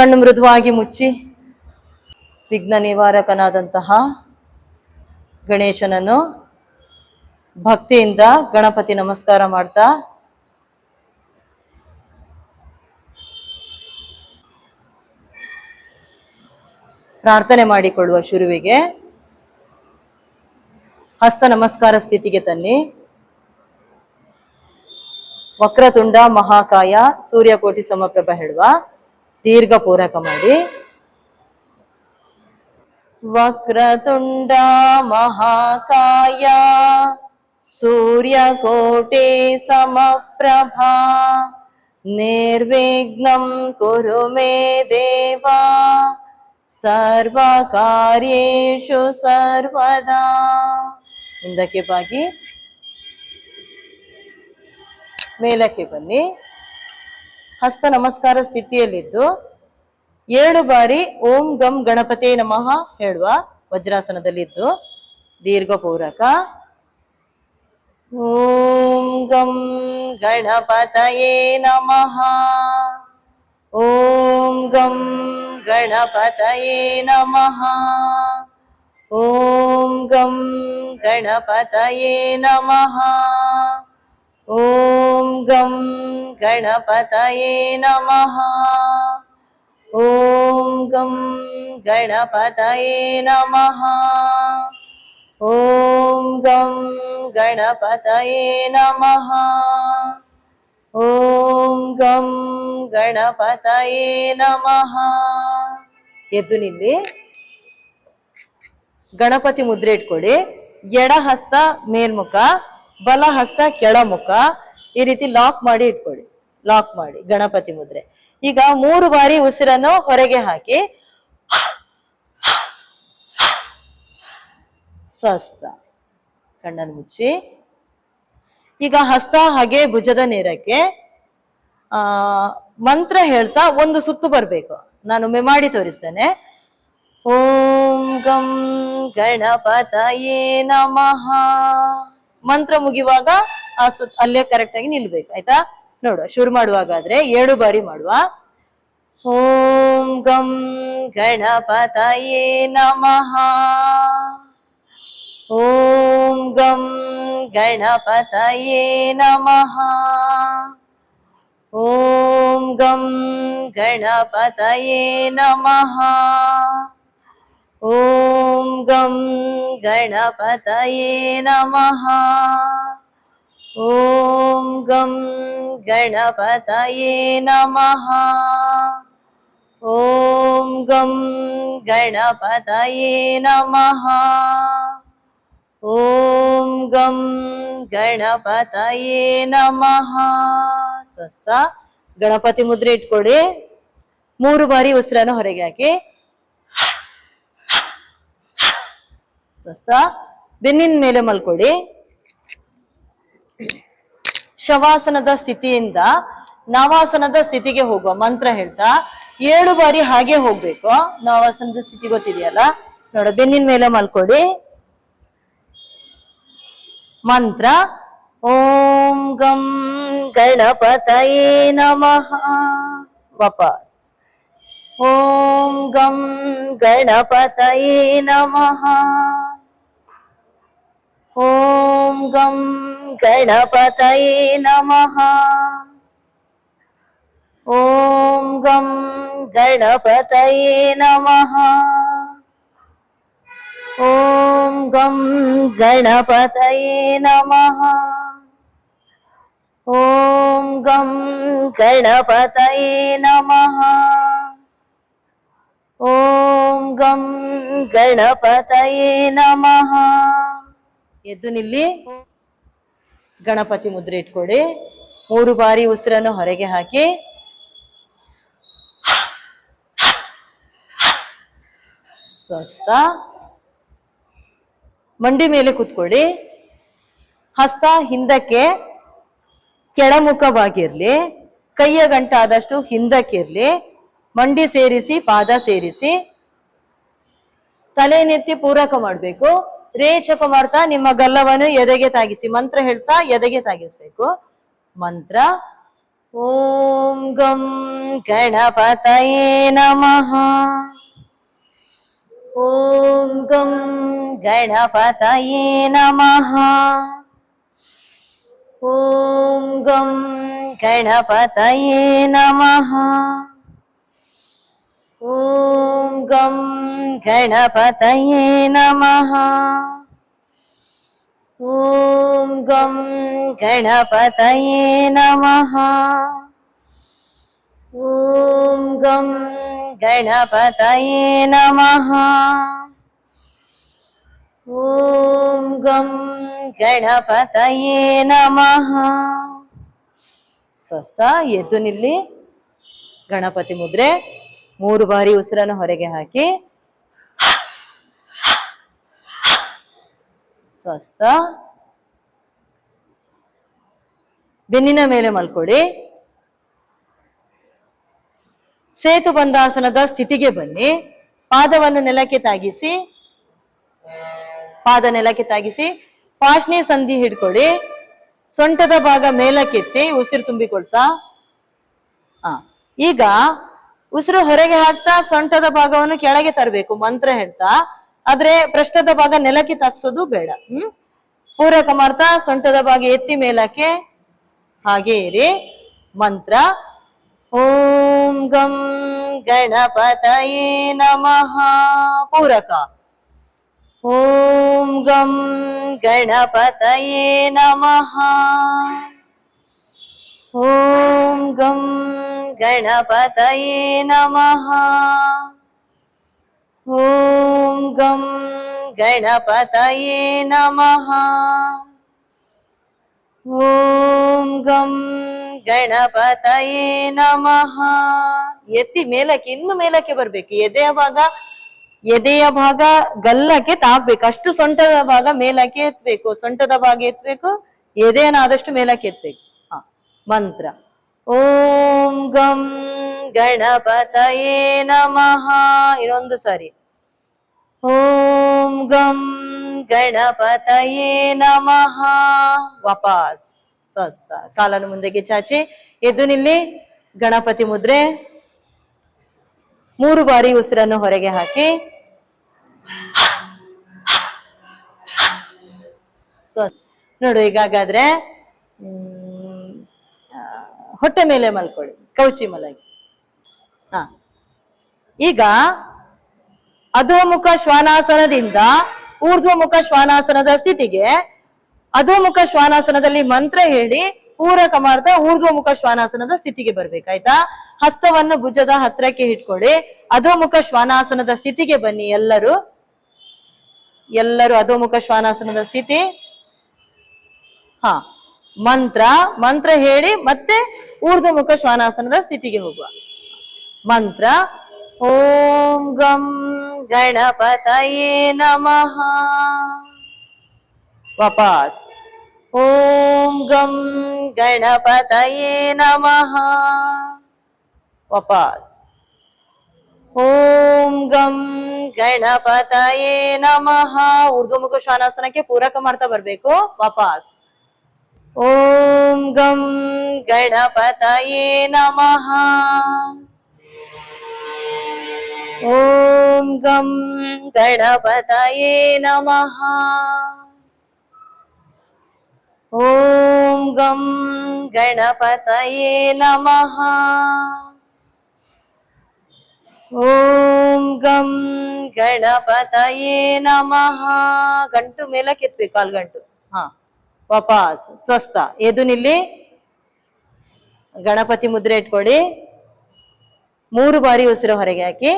ಕಣ್ಣು ಮೃದುವಾಗಿ ಮುಚ್ಚಿ ವಿಘ್ನ ನಿವಾರಕನಾದಂತಹ ಗಣೇಶನನ್ನು ಭಕ್ತಿಯಿಂದ ಗಣಪತಿ ನಮಸ್ಕಾರ ಮಾಡ್ತಾ ಪ್ರಾರ್ಥನೆ ಮಾಡಿಕೊಳ್ಳುವ ಶುರುವಿಗೆ ಹಸ್ತ ನಮಸ್ಕಾರ ಸ್ಥಿತಿಗೆ ತನ್ನಿ. ವಕ್ರತುಂಡ ಮಹಾಕಾಯ ಸೂರ್ಯಕೋಟಿ ಸಮಪ್ರಭ ಹೇಳುವ ದೀರ್ಘ ಪೂರಕ ಮಾಡಿ. ವಕ್ರತುಂಡ ಮಹಾಕಾಯ, ಸೂರ್ಯಕೋಟೆ ಸಮಪ್ರಭಾ, ನಿರ್ವಿಘ್ನಂ ಕುರು ಮೇ ದೇವ, ಸರ್ವಕಾರ್ಯೇಷು ಸರ್ವದಾ. ಮುಂದಕ್ಕೆ ಬಾಗಿ, ಮೇಲಕ್ಕೆ ಬನ್ನಿ. ಹಸ್ತ ನಮಸ್ಕಾರ ಸ್ಥಿತಿಯಲ್ಲಿದ್ದು ಏಳು ಬಾರಿ ಓಂ ಗಂ ಗಣಪತಿ ನಮಃ ಹೇಳುವ ವಜ್ರಾಸನದಲ್ಲಿದ್ದು ದೀರ್ಘ ಪೂರಕ ಓಂ ಗಂ ಗಣಪತಯೇ ನಮಃ. ಓಂ ಗಂ ಗಣಪತಯೇ ನಮಃ. ಓಂ ಗಂ ಗಣಪತಯೇ ನಮಃ. ಓಂ ಗಂ ಗಣಪತಯೇ ನಮಃ ಓಂ ಗಂ ಗಣಪತಯೇ ನಮಃ ಓಂ ಗಂ ಗಣಪತಯೇ ನಮಃ ಓಂ ಗಂ ಗಣಪತಯೇ ನಮಃ ಎದ್ದು ನಿಲ್ಲಿ ಗಣಪತಿ ಮುದ್ರೆ ಇಟ್ಕೊಡಿ ಎಡ ಹಸ್ತ ಮೇಲ್ಮುಖ ಬಲ ಹಸ್ತ ಕೆಳಮುಖ ಈ ರೀತಿ ಲಾಕ್ ಮಾಡಿ ಇಟ್ಕೊಳ್ಳಿ ಲಾಕ್ ಮಾಡಿ, ಗಣಪತಿ ಮುದ್ರೆ. ಈಗ ಮೂರು ಬಾರಿ ಉಸಿರನ್ನು ಹೊರಗೆ ಹಾಕಿ. ಸಸ್ತ ಕಣ್ಣನ್ನು ಮುಚ್ಚಿ. ಈಗ ಹಸ್ತ ಹಾಗೆ ಭುಜದ ನೇರಕ್ಕೆ, ಆ, ಮಂತ್ರ ಹೇಳ್ತಾ ಒಂದು ಸುತ್ತು ಬರ್ಬೇಕು. ನಾನು ಒಮ್ಮೆ ಮಾಡಿ ತೋರಿಸ್ತೇನೆ. ಓಂ ಗಂ ಗಣಪತಯೇ ನಮಃ. ಮಂತ್ರ ಮುಗಿಯುವಾಗ ಅಲ್ಲೇ ಕರೆಕ್ಟ್ ಆಗಿ ನಿಲ್ಬೇಕು, ಆಯ್ತಾ? ನೋಡುವ, ಶುರು ಮಾಡುವಾಗಾದ್ರೆ ಏಳು ಬಾರಿ ಮಾಡುವ. ಓಂ ಗಂ ಗಣಪತಯೇ ನಮಃ. ಓಂ ಗಂ ಗಣಪತಯೇ ನಮಃ. ಓಂ ಗಂ ಗಣಪತಯೇ ನಮಃ. ಓಂ ಗಂ ಗಣಪತಯೇ ನಮಃ ಓಂ ಗಂ ಗಣಪತಯೇ ನಮಃ ಓಂ ಗಂ ಗಣಪತಯೇ ನಮಃ ಓಂ ಗಂ ಗಣಪತಯೇ ನಮಃ ಸ್ವಸ್ಥ ಗಣಪತಿ ಮುದ್ರೆ ಇಟ್ಕೊಡಿ. ಮೂರು ಬಾರಿ ಉಸಿರನ್ನು ಹೊರಗೆ ಹಾಕಿ. ಸ್ವಸ್ಥ ಬೆನ್ನಿನ ಮೇಲೆ ಮಲ್ಕೊಡಿ ಶವಾಸನದ ಸ್ಥಿತಿಯಿಂದ ನವಾಸನದ ಸ್ಥಿತಿಗೆ ಹೋಗುವ ಮಂತ್ರ ಹೇಳ್ತಾ, ಏಳು ಬಾರಿ ಹಾಗೆ ಹೋಗ್ಬೇಕು. ನವಾಸನದ ಸ್ಥಿತಿ ಗೊತ್ತಿದೆಯಲ್ಲ? ನೋಡ, ಬೆನ್ನಿನ ಮೇಲೆ ಮಲ್ಕೊಡಿ ಮಂತ್ರ, ಓಂ ಗಂ ಗಣಪತಯೇ ನಮಃ. ವಾಪಸ್. ಓಂ ಗಂ ಗಣಪತಯೇ ನಮಃ ಓಂ ಗಂ ಗಣಪತಯೇ ನಮಃ ಓಂ ಗಂ ಗಣಪತಯೇ ನಮಃ ಓಂ ಗಂ ಗಣಪತಯೇ ನಮಃ ಓಂ ಗಂ ಗಣಪತಯೇ ನಮಃ ಓಂ ಗಂ ಗಣಪತಯೇ ನಮಃ. ಎದ್ದು ನಿಲ್ಲಿ. ಗಣಪತಿ ಮುದ್ರೆ ಇಟ್ಕೊಡಿ. ಮೂರು ಬಾರಿ ಉಸಿರನ್ನು ಹೊರಗೆ ಹಾಕಿ. ಸ್ವಸ್ಥ. ಮಂಡಿ ಮೇಲೆ ಕೂತ್ಕೊಳ್ಳಿ. ಹಸ್ತ ಹಿಂದಕ್ಕೆ ಕೆಳಮುಖವಾಗಿರ್ಲಿ. ಕೈಯ ಗಂಟಾದಷ್ಟು ಹಿಂದಕ್ಕಿರ್ಲಿ ಮಂಡಿ ಸೇರಿಸಿ, ಪಾದ ಸೇರಿಸಿ, ತಲೆ ನೆತ್ತಿ ಪೂರಕ ಮಾಡಬೇಕು. ರೇಚಕ ಮಾಡ್ತಾ ನಿಮ್ಮ ಗಲ್ಲವನ್ನು ಎದೆಗೆ ತಾಗಿಸಿ, ಮಂತ್ರ ಹೇಳ್ತಾ ಎದೆಗೆ ತಾಗಿಸ್ಬೇಕು. ಮಂತ್ರ, ಓಂ ಗಂ ಗಣಪತಯೇ ನಮಃ. ಓಂ ಗಂ ಗಣಪತಯೇ ನಮಃ. ಓಂ ಗಂ ಗಣಪತಯೇ ನಮಃ. ಓಂ ಗಂ ಗಣಪತಯೇ ನಮಃ ಓಂ ಗಂ ಗಣಪತಯೇ ನಮಃ ಓಂ ಗಂ ಗಣಪತಯೇ ನಮಃ ಓಂ ಗಂ ಗಣಪತಯೇ ನಮಃ ಸ್ವಸ್ಥ ಎದ್ದು ನಿಲ್ಲಿ, ಗಣಪತಿ ಮುದ್ರೆ. ಮೂರು ಬಾರಿ ಉಸಿರನ್ನು ಹೊರಗೆ ಹಾಕಿ. ಸ್ವಸ್ಥ. ಬೆನ್ನಿನ ಮೇಲೆ ಮಲ್ಕೊಡಿ ಸೇತು ಬಂದಾಸನದ ಸ್ಥಿತಿಗೆ ಬನ್ನಿ. ಪಾದವನ್ನು ನೆಲಕ್ಕೆ ತಾಗಿಸಿ. ಪಾದ ನೆಲಕ್ಕೆ ತಾಗಿಸಿ. ಪಾಶ್ನಿ ಸಂಧಿ ಹಿಡ್ಕೊಳ್ಳಿ. ಸೊಂಟದ ಭಾಗ ಮೇಲಕ್ಕೆತ್ತಿ ಉಸಿರು ತುಂಬಿಕೊಳ್ತಾ. ಆ, ಈಗ ಉಸಿರು ಹೊರಗೆ ಹಾಕ್ತಾ ಸೊಂಟದ ಭಾಗವನ್ನು ಕೆಳಗೆ ತರಬೇಕು, ಮಂತ್ರ ಹೇಳ್ತಾ. ಆದ್ರೆ ಪೃಷ್ಠದ ಭಾಗ ನೆಲಕ್ಕೆ ತಾಕ್ಸೋದು ಬೇಡ, ಹ್ಮ್? ಪೂರಕ ಮಾಡ್ತಾ ಸೊಂಟದ ಭಾಗ ಎತ್ತಿ ಮೇಲಕ್ಕೆ ಹಾಗೆ ಇರಿ. ಮಂತ್ರ, ಓಂ ಗಂ ಗಣಪತಯೇ ನಮಃ. ಪೂರಕ, ಓಂ ಗಂ ಗಣಪತಯೇ ನಮಃ. ಓಂ ಗಂ ಗಣಪತಯೇ ನಮಃ. ಓಂ ಗಂ ಗಣಪತಯೇ ನಮಃ. ಓಂ ಗಂ ಗಣಪತಯೇ ನಮಃ. ಎತ್ತಿ ಮೇಲಕ್ಕೆ, ಇನ್ನು ಮೇಲಕ್ಕೆ ಬರ್ಬೇಕು. ಎದೆಯ ಭಾಗ ಎದೆಯ ಭಾಗ ಗಲ್ಲಕ್ಕೆ ತಾಕ್ಬೇಕು. ಅಷ್ಟು ಸೊಂಟದ ಭಾಗ ಮೇಲಕ್ಕೆ ಎತ್ಬೇಕು. ಸೊಂಟದ ಭಾಗ ಎತ್ಬೇಕು, ಎದೆಯನ್ನಾದಷ್ಟು ಮೇಲಕ್ಕೆ ಎತ್ಬೇಕು. ಹ ಮಂತ್ರ. ಓಂ ಗಂ ಗಣಪತಯೇ ನಮಃ. ಇನ್ನೊಂದು ಸಾರಿ. ಓಂ ಗಂ ಗಣಪತಯೇ ನಮಃ. ವಾಪಸ್. ಸ್ವಸ್ಥ. ಕಾಲನ್ನು ಮುಂದಕ್ಕೆ ಚಾಚಿ. ಎದ್ದು ನಿಲ್ಲಿ. ಗಣಪತಿ ಮುದ್ರೆ. ಮೂರು ಬಾರಿ ಉಸಿರನ್ನು ಹೊರಗೆ ಹಾಕಿ. ನೋಡು ಈಗಾಗಾದ್ರೆ ಹ್ಮ್, ಆ, ಹೊಟ್ಟೆ ಮೇಲೆ ಮಲ್ಕೊಳ್ಳಿ ಕೌಚಿ ಮಲಗಿ. ಹಾ. ಈಗ ಅಧೋಮುಖ ಶ್ವಾನಾಸನದಿಂದ ಊರ್ಧ್ವಮುಖ ಶ್ವಾನಾಸನದ ಸ್ಥಿತಿಗೆ ಅಧೋಮುಖ ಶ್ವಾನಾಸನದಲ್ಲಿ ಮಂತ್ರ ಹೇಳಿ ಪೂರಕ ಮಾಡ್ತಾ ಊರ್ಧ್ವಮುಖ ಶ್ವಾನಾಸನದ ಸ್ಥಿತಿಗೆ ಬರ್ಬೇಕಾಯ್ತಾ? ಹಸ್ತವನ್ನು ಭುಜದ ಹತ್ರಕ್ಕೆ ಇಟ್ಕೊಳ್ಳಿ. ಅಧೋಮುಖ ಶ್ವಾನಾಸನದ ಸ್ಥಿತಿಗೆ ಬನ್ನಿ ಎಲ್ಲರೂ. ಎಲ್ಲರೂ ಅಧೋಮುಖ ಶ್ವಾನಾಸನದ ಸ್ಥಿತಿ? ಹಾ. ಮಂತ್ರ ಮಂತ್ರ ಹೇಳಿ ಮತ್ತೆ ಊರ್ಧ್ವಮುಖ ಶ್ವಾನಾಸನದ ಸ್ಥಿತಿಗೆ ಹೋಗುವ. ಮಂತ್ರ, ಓಂ ಗಂ ಗಣಪತಯೇ ನಮಃ. ವಾಪಸ್. ಓಂ ಗಂ ಗಣಪತಯೇ ನಮಃ. ವಾಪಸ್. ಓಂ ಗಂ ಗಣಪತಯೇ ನಮಃ. ಊರ್ಧ್ವಮುಖ ಶ್ವಾನಾಸನಕ್ಕೆ ಪೂರಕ ಮಾಡ್ತಾ ಬರ್ಬೇಕು. ವಾಪಸ್. ಓಂ ಗಂ ಗಣಪತಯೇ ನಮಃ ಓಂ ಗಂ ಗಣಪತಯೇ ನಮಃ ಓಂ ಗಂ ಗಣಪತಯೇ ನಮಃ ಓಂ ಗಂ ಗಣಪತಯೇ ನಮಃ ಗಂಟು ಮೇಲಕ್ಕೆ ಎತ್ಬೇಕು ಕಾಲ್ ಗಂಟು ಹಾ ವಾಪಸ್ ಸ್ವಸ್ಥ. ಎದು ನಿಲ್ಲಿ. ಗಣಪತಿ ಮುದ್ರೆ ಇಟ್ಕೊಳ್ಳಿ ಮೂರು ಬಾರಿ ಉಸಿರು ಹೊರಗೆ ಹಾಕಿ.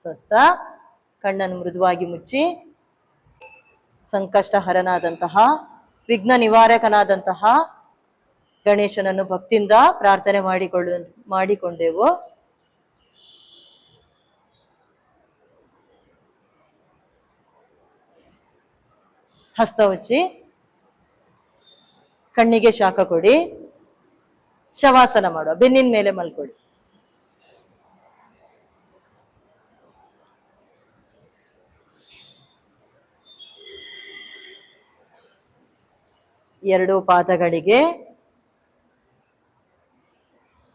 ಸ್ವಸ್ಥ. ಕಣ್ಣನ್ನು ಮೃದುವಾಗಿ ಮುಚ್ಚಿ. ಸಂಕಷ್ಟ ಹರನಾದಂತಹ ವಿಘ್ನ ನಿವಾರಕನಾದಂತಹ ಗಣೇಶನನ್ನು ಭಕ್ತಿಯಿಂದ ಪ್ರಾರ್ಥನೆ ಮಾಡಿಕೊಳ್ಳ, ಮಾಡಿಕೊಂಡೆವು. ಹಸ್ತ ಉಚ್ಚಿ, ಕಣ್ಣಿಗೆ ಶಾಖ ಕೊಡಿ, ಶವಾಸನ ಮಾಡುವ, ಬೆನ್ನಿನ ಮೇಲೆ ಮಲ್ಕೊಳ್ಳಿ ಎರಡು ಪಾದಗಳಿಗೆ,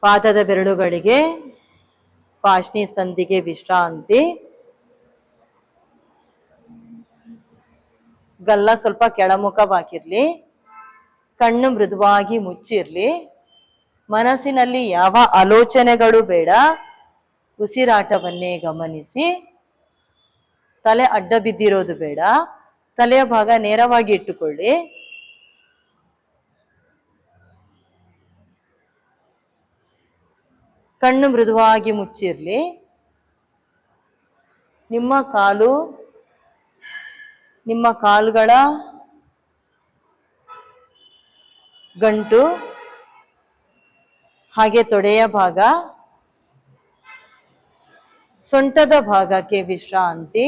ಪಾದದ ಬೆರಳುಗಳಿಗೆ, ಪಾಶ್ನಿ ಸಂಧಿಗೆ ವಿಶ್ರಾಂತಿ. ಗಲ್ಲ ಸ್ವಲ್ಪ ಕೆಳಮುಖವಾಗಿರ್ಲಿ, ಕಣ್ಣು ಮೃದುವಾಗಿ ಮುಚ್ಚಿರ್ಲಿ, ಮನಸ್ಸಿನಲ್ಲಿ ಯಾವ ಆಲೋಚನೆಗಳು ಬೇಡ, ಉಸಿರಾಟವನ್ನೇ ಗಮನಿಸಿ, ತಲೆ ಅಡ್ಡ ಬಿದ್ದಿರೋದು ಬೇಡ, ತಲೆಯ ಭಾಗ ನೇರವಾಗಿ ಇಟ್ಟುಕೊಳ್ಳಿ. ಕಣ್ಣು ಮೃದುವಾಗಿ ಮುಚ್ಚಿರ್ಲಿ. ನಿಮ್ಮ ಕಾಲು ನಿಮ್ಮ ಕಾಲುಗಳ ಗಂಟು ಹಾಗೆ ತೊಡೆಯ ಭಾಗ, ಸೊಂಟದ ಭಾಗಕ್ಕೆ ವಿಶ್ರಾಂತಿ.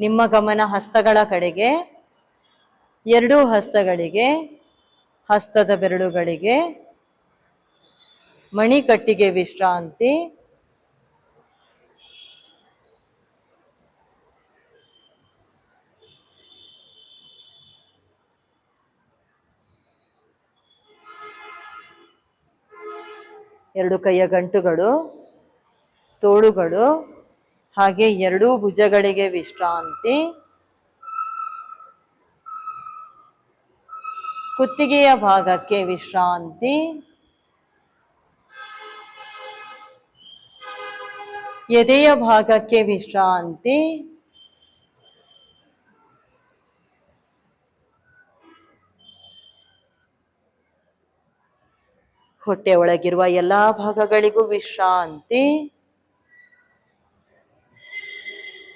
ನಿಮ್ಮ ಗಮನ ಹಸ್ತಗಳ ಕಡೆಗೆ, ಎರಡೂ ಹಸ್ತಗಳಿಗೆ, ಹಸ್ತದ ಬೆರಳುಗಳಿಗೆ. ಮಣಿಕಟ್ಟಿಗೆ ವಿಶ್ರಾಂತಿ. ಎರಡು ಕೈಯ ಗಂಟುಗಳು ತೋಳುಗಳು ಹಾಗೆ ಎರಡೂ ಭುಜಗಳಿಗೆ ವಿಶ್ರಾಂತಿ. ಕುತ್ತಿಗೆಯ ಭಾಗಕ್ಕೆ ವಿಶ್ರಾಂತಿ. ಎದೆಯ ಭಾಗಕ್ಕೆ ವಿಶ್ರಾಂತಿ. ಹೊಟ್ಟೆ ಒಳಗಿರುವ ಎಲ್ಲ ಭಾಗಗಳಿಗೂ ವಿಶ್ರಾಂತಿ.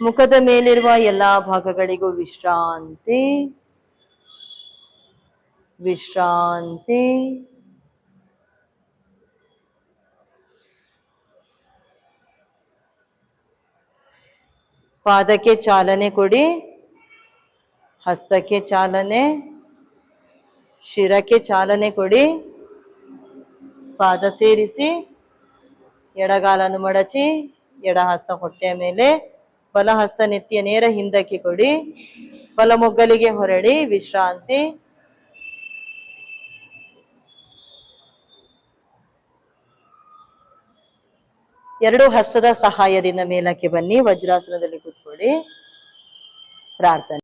ಮುಖದ ಮೇಲಿರುವ ಎಲ್ಲ ಭಾಗಗಳಿಗೂ ವಿಶ್ರಾಂತಿ. ವಿಶ್ರಾಂತಿ. ಪಾದಕ್ಕೆ ಚಾಲನೆ ಕೊಡಿ. ಹಸ್ತಕ್ಕೆ ಚಾಲನೆ. ಶಿರಕ್ಕೆ ಚಾಲನೆ ಕೊಡಿ. ಪಾದ ಸೇರಿಸಿ ಎಡಗಾಲನ್ನು ಮಡಚಿ ಎಡ ಹಸ್ತ ಹೊಟ್ಟೆಯ ಮೇಲೆ ಬಲ ಹಸ್ತ ನೆತ್ತಿಯ ನೇರ ಹಿಂದಕ್ಕೆ ಕೊಡಿ. ಬಲ ಮೊಗ್ಗಲಿಗೆ ಹೊರಡಿ. ವಿಶ್ರಾಂತಿ. ಎರಡು ಹಸ್ತದ ಸಹಾಯದಿಂದ ಮೇಲಕ್ಕೆ ಬನ್ನಿ. ವಜ್ರಾಸನದಲ್ಲಿ ಕೂತ್ಕೊಳ್ಳಿ. ಪ್ರಾರ್ಥನೆ.